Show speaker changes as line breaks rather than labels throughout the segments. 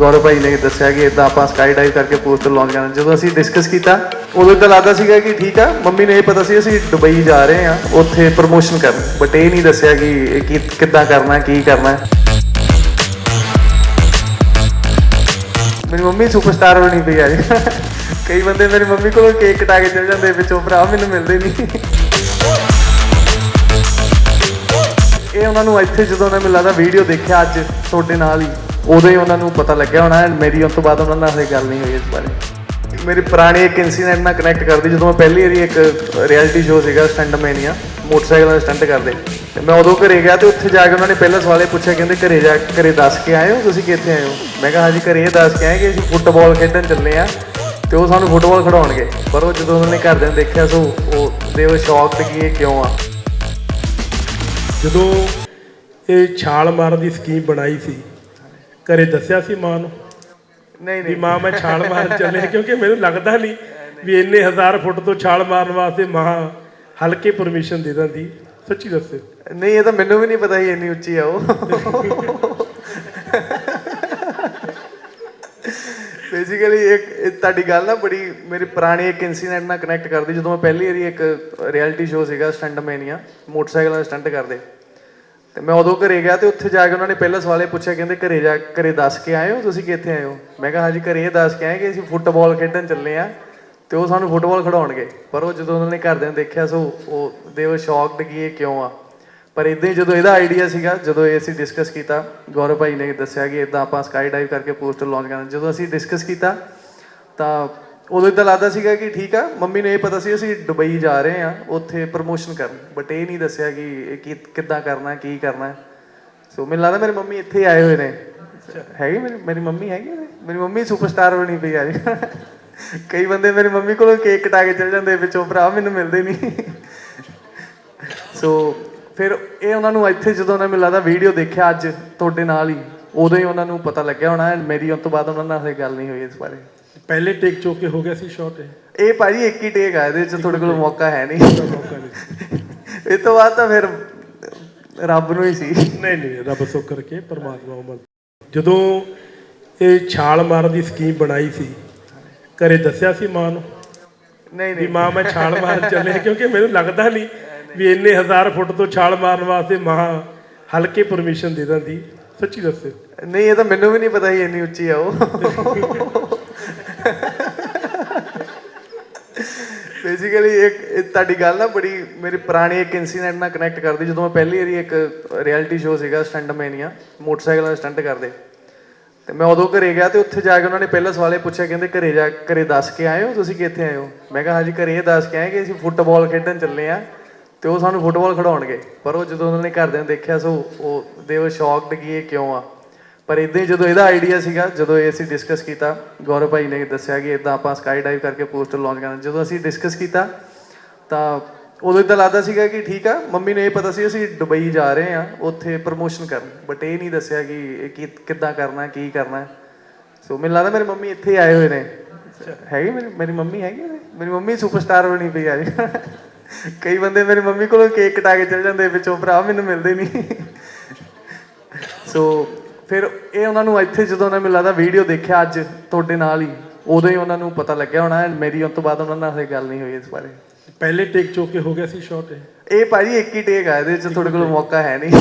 ਗੌਰਵ ਭਾਈ ਨੇ ਦੱਸਿਆ ਕਿ ਇਦਾਂ ਆਪਾਂ ਸਕਾਈ ਡਾਈਵ ਕਰਕੇ ਪੋਸਟਰ ਲਾਂਚ ਕਰਨਾ। ਜਦੋਂ ਅਸੀਂ ਡਿਸਕਸ ਕੀਤਾ, ਉਦੋਂ ਤਾਂ ਲੱਗਦਾ ਸੀਗਾ ਕਿ ਠੀਕ ਆ, ਮੰਮੀ ਨੂੰ ਇਹ ਪਤਾ ਸੀ ਅਸੀਂ ਦੁਬਈ ਜਾ ਰਹੇ ਆ ਉੱਥੇ ਪ੍ਰੋਮੋਸ਼ਨ ਕਰਨ। ਬਟ ਇਹ ਨਹੀਂ ਦੱਸਿਆ ਕਿ ਕਿੱਦਾਂ ਕਰਨਾ, ਕੀ ਕਰਨਾ। ਮੇਰੀ ਮੰਮੀ ਸੁਪਰਸਟਾਰ ਬਣੀ ਪਈ ਆ। ਜੀ ਕਈ ਬੰਦੇ ਮੇਰੀ ਮੰਮੀ ਕੋਲੋਂ ਕੇਕ ਕਟਾ ਕੇ ਚਲੇ ਜਾਂਦੇ, ਵਿੱਚੋਂ ਭਰਾ ਮੈਨੂੰ ਮਿਲਦੇ ਨਹੀਂ ਇਹ ਉਹਨਾਂ ਨੂੰ ਇੱਥੇ ਜਦੋਂ ਉਹਨਾਂ ਮੈਨੂੰ ਲੱਗਦਾ ਵੀਡੀਓ ਦੇਖਿਆ ਅੱਜ ਤੁਹਾਡੇ ਨਾਲ ਹੀ। ਉਦੋਂ ਹੀ ਉਹਨਾਂ ਨੂੰ ਪਤਾ ਲੱਗਿਆ ਹੋਣਾ, ਮੇਰੀ ਉਸ ਤੋਂ ਬਾਅਦ ਉਹਨਾਂ ਨਾਲ ਇਹ ਗੱਲ ਨਹੀਂ ਹੋਈ ਇਸ ਬਾਰੇ। ਮੇਰੀ ਪੁਰਾਣੇ ਇੱਕ ਇਨਸੀਡੈਂਟ ਨਾਲ ਕਨੈਕਟ ਕਰਦੀ, ਜਦੋਂ ਮੈਂ ਪਹਿਲੀ ਵਾਰੀ ਇੱਕ ਰਿਐਲਿਟੀ ਸ਼ੋਅ ਸੀਗਾ ਸਟੰਟ ਮੈਨੀਆ ਮੋਟਰਸਾਈਕਲਾਂ ਦੇ ਸਟੰਟ ਕਰਦੇ। ਤੇ ਮੈਂ ਉਦੋਂ ਘਰੇ ਗਿਆ ਤੇ ਉੱਥੇ ਜਾ ਕੇ ਉਹਨਾਂ ਨੇ ਪਹਿਲਾਂ ਸਵਾਲੇ ਪੁੱਛਿਆ, ਕਹਿੰਦੇ ਘਰੇ ਜਾ ਕੇ ਘਰੇ ਦੱਸ ਕੇ ਆਏ ਹੋ? ਤੁਸੀਂ ਕਿੱਥੇ ਆਏ ਹੋ? ਮੈਂ ਕਿਹਾ, ਹਾਂਜੀ, ਘਰੇ ਇਹ ਦੱਸ ਕੇ ਆਏ ਕਿ ਅਸੀਂ ਫੁੱਟਬਾਲ ਖੇਡਣ ਚੱਲੇ ਆ ਤੇ ਉਹ ਸਾਨੂੰ ਫੁੱਟਬਾਲ ਖਿਡਾਉਣਗੇ। ਪਰ ਉਹ ਜਦੋਂ ਉਹਨਾਂ ਨੇ ਘਰਦਿਆਂ ਨੇ ਦੇਖਿਆ, ਸੋ ਉਹ ਦੇ ਉਹ ਸ਼ੌਕ ਤੇ ਕਿ ਇਹ ਕਿਉਂ ਆ।
ਜਦੋਂ ਇਹ ਛਾਲ ਮਾਰਨ ਦੀ ਸਕੀਮ ਬਣਾਈ ਸੀ ਘਰੇ ਦੱਸਿਆ ਸੀ ਮਾਂ ਨੂੰ
ਨਹੀਂ
ਵੀ
ਨਹੀਂ।
ਮਾਂ ਮੈਂ ਛਾਲ ਮਾਰਨ ਚੱਲੇ ਕਿਉਂਕਿ ਮੈਨੂੰ ਲੱਗਦਾ ਨਹੀਂ ਵੀ ਇੰਨੇ ਹਜ਼ਾਰ ਫੁੱਟ ਤੋਂ ਛਾਲ ਮਾਰਨ ਵਾਸਤੇ ਮਾਂ ਹਲਕੇ ਪਰਮਿਸ਼ਨ ਦੇ ਦਿੰਦੀ। ਸੱਚੀ ਦੱਸੇ।
ਨਹੀਂ ਇਹ ਤਾਂ ਮੈਨੂੰ ਵੀ ਨਹੀਂ ਪਤਾ ਸੀ ਇੰਨੀ ਉੱਚੀ ਆ ਉਹ। ਬੇਸਿਕਲੀ ਇੱਕ ਤੁਹਾਡੀ ਗੱਲ ਨਾ ਬੜੀ ਮੇਰੀ ਪੁਰਾਣੀ ਇੱਕ ਇਨਸੀਡੈਂਟ ਨਾਲ ਕਨੈਕਟ ਕਰਦੀ। ਜਦੋਂ ਮੈਂ ਪਹਿਲੀ ਵਾਰੀ ਇੱਕ ਰਿਐਲਿਟੀ ਸ਼ੋਅ ਸੀਗਾ ਸਟੰਟ ਮੈਨੀਆ ਮੋਟਰਸਾਈਕਲਾਂ ਦੇ ਸਟੰਟ ਕਰਦੇ। ਤੇ ਮੈਂ ਉਦੋਂ ਘਰੇ ਗਿਆ ਤੇ ਉੱਥੇ ਜਾ ਕੇ ਉਹਨਾਂ ਨੇ ਪਹਿਲਾਂ ਸਵਾਲੇ ਪੁੱਛਿਆ, ਕਹਿੰਦੇ ਘਰੇ ਜਾ, ਘਰੇ ਦੱਸ ਕੇ ਆਏ ਹੋ? ਤੁਸੀਂ ਕਿੱਥੇ ਆਏ ਹੋ? ਮੈਂ ਕਿਹਾ, ਹਾਂਜੀ, ਘਰੇ ਇਹ ਦੱਸ ਕੇ ਆਏ ਕਿ ਅਸੀਂ ਫੁੱਟਬਾਲ ਖੇਡਣ ਚੱਲੇ ਆ ਤੇ ਉਹ ਸਾਨੂੰ ਫੁੱਟਬਾਲ ਖਿਡਾਉਣਗੇ। ਪਰ ਉਹ ਜਦੋਂ ਉਹਨਾਂ ਨੇ ਘਰਦਿਆਂ ਨੇ ਦੇਖਿਆ, ਸੋ ਉਹ ਦੇ ਉਹ ਸ਼ੌਕਡ ਕਿ ਇਹ ਕਿਉਂ ਆ। ਪਰ ਇਦਾਂ ਹੀ ਜਦੋਂ ਇਹਦਾ ਆਈਡੀਆ ਸੀਗਾ, ਜਦੋਂ ਇਹ ਅਸੀਂ ਡਿਸਕਸ ਕੀਤਾ, ਗੌਰਵ ਭਾਈ ਨੇ ਦੱਸਿਆ ਕਿ ਇਦਾਂ ਆਪਾਂ ਸਕਾਈ ਡਾਈਵ ਕਰਕੇ ਪੋਸਟਰ ਲਾਂਚ ਕਰਨਾ। ਜਦੋਂ ਅਸੀਂ ਡਿਸਕਸ ਕੀਤਾ, ਤਾਂ ਉਦੋਂ ਤਾਂ ਲੱਗਦਾ ਸੀਗਾ ਕਿ ਠੀਕ ਆ ਮੰਮੀ ਨੂੰ ਇਹ ਪਤਾ ਸੀ ਅਸੀਂ ਦੁਬਈ ਜਾ ਰਹੇ ਆ ਉੱਥੇ ਪ੍ਰੋਮੋਸ਼ਨ ਕਰਨ। ਬਟ ਇਹ ਨਹੀਂ ਦੱਸਿਆ ਕਿ ਇਹ ਕੀ ਕਿੱਦਾਂ ਕਰਨਾ ਕੀ ਕਰਨਾ। ਸੋ ਮੈਨੂੰ ਲੱਗਦਾ ਮੇਰੀ ਮੰਮੀ ਇੱਥੇ ਆਏ ਹੋਏ ਨੇ। ਹੈਗੀ ਮੇਰੀ ਮੇਰੀ ਮੰਮੀ ਹੈਗੀ? ਮੇਰੀ ਮੰਮੀ ਸੁਪਰਸਟਾਰ ਬਣੀ ਪਈ ਆ ਜੀ। ਕਈ ਬੰਦੇ ਮੇਰੀ ਮੰਮੀ ਕੋਲੋਂ ਕੇਕ ਕਟਾ ਕੇ ਚਲ ਜਾਂਦੇ ਵਿੱਚੋਂ ਭਰਾ ਮੈਨੂੰ ਮਿਲਦੇ ਨਹੀਂ। ਸੋ ਫਿਰ ਇਹ ਉਹਨਾਂ ਨੂੰ ਇੱਥੇ ਜਦੋਂ ਉਹਨਾਂ ਮੈਨੂੰ ਲੱਗਦਾ ਵੀਡੀਓ ਦੇਖਿਆ ਅੱਜ ਤੁਹਾਡੇ ਨਾਲ ਹੀ ਉਦੋਂ ਹੀ ਉਹਨਾਂ ਨੂੰ ਪਤਾ ਲੱਗਿਆ ਹੋਣਾ ਮੇਰੀ ਉਸ ਤੋਂ ਬਾਅਦ ਉਹਨਾਂ ਨਾਲ ਗੱਲ ਨਹੀਂ ਹੋਈ ਇਸ ਬਾਰੇ।
ਪਹਿਲੇ ਟੇਕ ਚੋਕੇ ਹੋ ਗਿਆ ਸੀ ਸ਼ਾਟ ਇਹ
ਭਾਜੀ ਇੱਕ ਹੀ ਟੇਕ ਆ ਇਹਦੇ ਚ ਤੁਹਾਡੇ ਕੋਲ ਮੌਕਾ ਹੈ ਨਹੀਂ। ਇਹ ਤੋਂ ਬਾਅਦ ਤਾਂ ਫਿਰ ਰੱਬ ਨੂੰ ਹੀ ਸੀ।
ਨਹੀਂ ਨਹੀਂ ਰੱਬ ਸੁੱਖ ਕਰਕੇ ਪਰਮਾਤਮਾ ਉਮਰ। ਜਦੋਂ ਇਹ ਛਾਲ ਮਾਰਨ ਦੀ ਸਕੀਮ ਬਣਾਈ ਸੀ ਘਰੇ ਦੱਸਿਆ ਸੀ ਮਾਂ ਨੂੰ
ਨਹੀਂ
ਵੀ
ਨਹੀਂ।
ਮਾਂ ਮੈਂ ਛਾਲ ਮਾਰਨ ਚੱਲੇ ਕਿਉਂਕਿ ਮੈਨੂੰ ਲੱਗਦਾ ਨਹੀਂ ਵੀ ਇੰਨੇ ਹਜ਼ਾਰ ਫੁੱਟ ਤੋਂ ਛਾਲ ਮਾਰਨ ਵਾਸਤੇ ਮਾਂ ਹਲਕੇ ਪਰਮਿਸ਼ਨ ਦੇ ਦਿੰਦੀ। ਸੱਚੀ ਦੱਸੇ।
ਨਹੀਂ ਇਹ ਤਾਂ ਮੈਨੂੰ ਵੀ ਨਹੀਂ ਪਤਾ ਸੀ ਇੰਨੀ ਉੱਚੀ ਆ ਉਹ। ਬੇਸਿਕਲੀ ਇੱਕ ਤੁਹਾਡੀ ਗੱਲ ਨਾ ਬੜੀ, ਮੇਰੀ ਪੁਰਾਣੀ ਇੱਕ ਇਨਸੀਡੈਂਟ ਨਾਲ ਕਨੈਕਟ ਕਰਦੀ, ਜਦੋਂ ਮੈਂ ਪਹਿਲੀ ਵਾਰੀ ਇੱਕ ਰਿਐਲਿਟੀ ਸ਼ੋਅ ਸੀਗਾ ਸਟੰਟ ਮੈਨੀਆ ਮੋਟਰਸਾਈਕਲਾਂ ਦੇ ਸਟੰਟ ਕਰਦੇ। ਤੇ ਮੈਂ ਉਦੋਂ ਘਰੇ ਗਿਆ ਤੇ ਉੱਥੇ ਜਾ ਕੇ ਉਹਨਾਂ ਨੇ ਪਹਿਲਾਂ ਇਹ ਪੁੱਛਿਆ, ਕਹਿੰਦੇ ਘਰੇ ਜਾ, ਘਰੇ ਦੱਸ ਕੇ ਆਏ ਹੋ? ਤੁਸੀਂ ਕਿੱਥੇ ਆਏ ਹੋ? ਮੈਂ ਕਿਹਾ, ਹਾਂਜੀ, ਘਰੇ ਇਹ ਦੱਸ ਕੇ ਆਏ ਕਿ ਅਸੀਂ ਫੁੱਟਬਾਲ ਖੇਡਣ ਚੱਲੇ ਆ ਤੇ ਉਹ ਸਾਨੂੰ ਫੁੱਟਬਾਲ ਖਿਡਾਉਣਗੇ। ਪਰ ਉਹ ਜਦੋਂ ਉਹਨਾਂ ਨੇ ਘਰਦਿਆਂ ਨੇ ਦੇਖਿਆ, ਸੋ ਉਹ ਦੇ ਉਹ ਸ਼ੌਕਡ ਕਿ ਇਹ ਕਿਉਂ ਆ। ਪਰ ਇਦਾਂ ਹੀ ਜਦੋਂ ਇਹਦਾ ਆਈਡੀਆ ਸੀਗਾ, ਜਦੋਂ ਇਹ ਅਸੀਂ ਡਿਸਕਸ ਕੀਤਾ, ਗੌਰਵ ਭਾਈ ਨੇ ਦੱਸਿਆ ਕਿ ਇਦਾਂ ਆਪਾਂ ਸਕਾਈ ਡਾਈਵ ਕਰਕੇ ਪੋਸਟਰ ਲਾਂਚ ਕਰਨਾ। ਜਦੋਂ ਅਸੀਂ ਡਿਸਕਸ ਕੀਤਾ, ਤਾਂ ਉਦੋਂ ਤਾਂ ਲੱਗਦਾ ਸੀਗਾ ਕਿ ਠੀਕ ਆ, ਮੰਮੀ ਨੂੰ ਇਹ ਪਤਾ ਸੀ ਅਸੀਂ ਦੁਬਈ ਜਾ ਰਹੇ ਆ ਉੱਥੇ ਪ੍ਰੋਮੋਸ਼ਨ ਕਰਨ। ਬਟ ਇਹ ਨਹੀਂ ਦੱਸਿਆ ਕਿ ਇਹ ਕੀ ਕਿੱਦਾਂ ਕਰਨਾ, ਕੀ ਕਰਨਾ। ਸੋ ਮੈਨੂੰ ਲੱਗਦਾ ਮੇਰੇ ਮੰਮੀ ਇੱਥੇ ਆਏ ਹੋਏ ਨੇ। ਹੈਗੀ ਮੇਰੀ ਮੇਰੀ ਮੰਮੀ ਹੈਗੀ ਉਰੇ? ਮੇਰੀ ਮੰਮੀ ਸੁਪਰਸਟਾਰ ਬਣੀ ਪਈ ਆ। ਜੀ ਕਈ ਬੰਦੇ ਮੇਰੀ ਮੰਮੀ ਕੋਲੋਂ ਕੇਕ ਕਟਾ ਕੇ ਚਲ ਜਾਂਦੇ ਵਿੱਚੋਂ ਭਰਾ ਮੈਨੂੰ ਮਿਲਦੇ ਨਹੀਂ। ਸੋ ਫਿਰ ਇਹ ਉਹਨਾਂ ਨੂੰ ਇੱਥੇ ਜਦੋਂ ਉਹਨਾਂ ਨੇ ਮੈਨੂੰ ਲੱਗਦਾ ਵੀਡੀਓ ਦੇਖਿਆ ਅੱਜ ਤੁਹਾਡੇ ਨਾਲ ਹੀ ਉਦੋਂ ਹੀ ਉਹਨਾਂ ਨੂੰ ਪਤਾ ਲੱਗਿਆ ਹੋਣਾ ਮੇਰੀ ਉਸ ਤੋਂ ਬਾਅਦ ਉਹਨਾਂ ਨਾਲ ਗੱਲ ਨਹੀਂ ਹੋਈ ਇਸ ਬਾਰੇ।
ਪਹਿਲੇ ਟੇਕ ਚੋਕੇ ਹੋ ਗਿਆ ਸੀ ਸ਼ਾਟ ਇਹ।
ਇਹ ਭਾਜੀ ਇੱਕ ਹੀ ਟੇਕ ਆ ਇਹਦੇ ਚ ਤੁਹਾਡੇ ਕੋਲ ਮੌਕਾ ਹੈ
ਨਹੀਂ।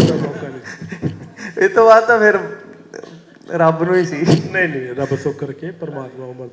ਇਹ ਤੋਂ ਬਾਅਦ ਤਾਂ ਫਿਰ ਰੱਬ ਨੂੰ ਹੀ ਸੀ।
ਨਹੀਂ ਨਹੀਂ ਰੱਬ ਸੁੱਖ ਕਰਕੇ ਪਰਮਾਤਮਾ ਉਮਰ